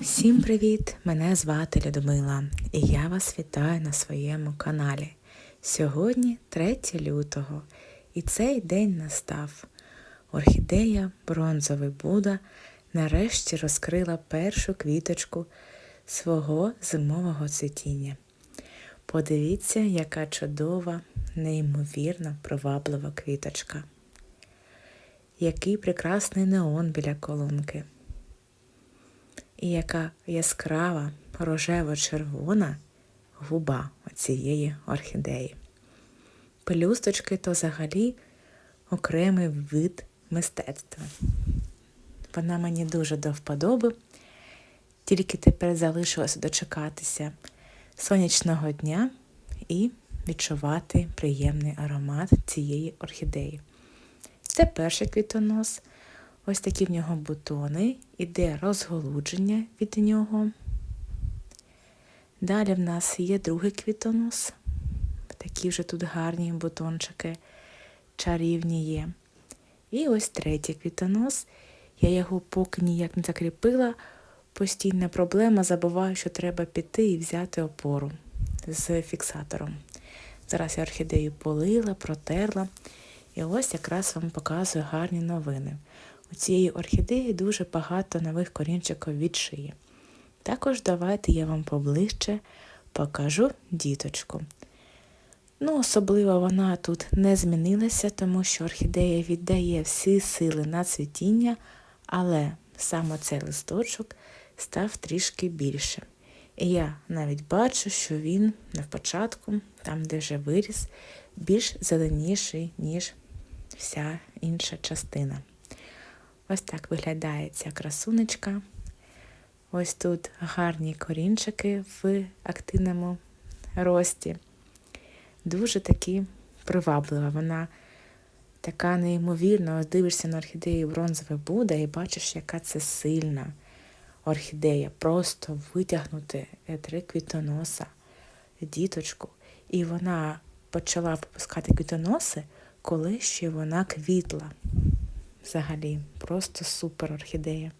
Всім привіт! Мене звати Людмила, і я вас вітаю на своєму каналі. Сьогодні 3 лютого, і цей день настав. Орхідея Бронзовий Буда нарешті розкрила першу квіточку свого зимового цвітіння. Подивіться, яка чудова, неймовірно приваблива квіточка. Який прекрасний неон біля колонки. І яка яскрава рожево-червона губа цієї орхідеї. Пелюсточки то взагалі окремий вид мистецтва. Вона мені дуже до вподоби, тільки тепер залишилося дочекатися сонячного дня і відчувати приємний аромат цієї орхідеї. Це перший квітонос. Ось такі в нього бутони, іде розголудження від нього. Далі в нас є другий квітонос. Такі вже тут гарні бутончики, чарівні є. І ось третій квітонос. Я його поки ніяк не закріпила. Постійна проблема, забуваю, що треба піти і взяти опору з фіксатором. Зараз я орхідею полила, протерла. І ось якраз вам показую гарні новини. У цієї орхідеї дуже багато нових корінчиків від шиї. Також давайте я вам поближче покажу діточку. Ну, особливо вона тут не змінилася, тому що орхідея віддає всі сили на цвітіння, але саме цей листочок став трішки більшим. І я навіть бачу, що він на початку, там, де вже виріс, більш зеленіший, ніж вся інша частина. Ось так виглядає ця красунечка. Ось тут гарні корінчики в активному рості. Дуже такі приваблива. Вона така неймовірна. Ось дивишся на орхідею бронзове буде і бачиш, яка це сильна орхідея. Просто витягнути три квітоноса, діточку. І вона почала випускати квітоноси, коли ще вона квітла взагалі просто супер орхідея.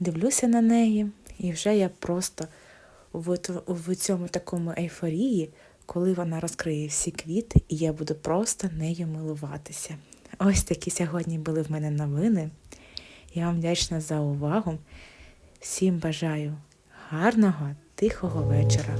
Дивлюся на неї, і вже я просто в, в цьому такому ейфорії, коли вона розкриє всі квіти, і я буду просто нею милуватися. Ось такі сьогодні були в мене новини. Я вам вдячна за увагу. Всім бажаю гарного, тихого вечора.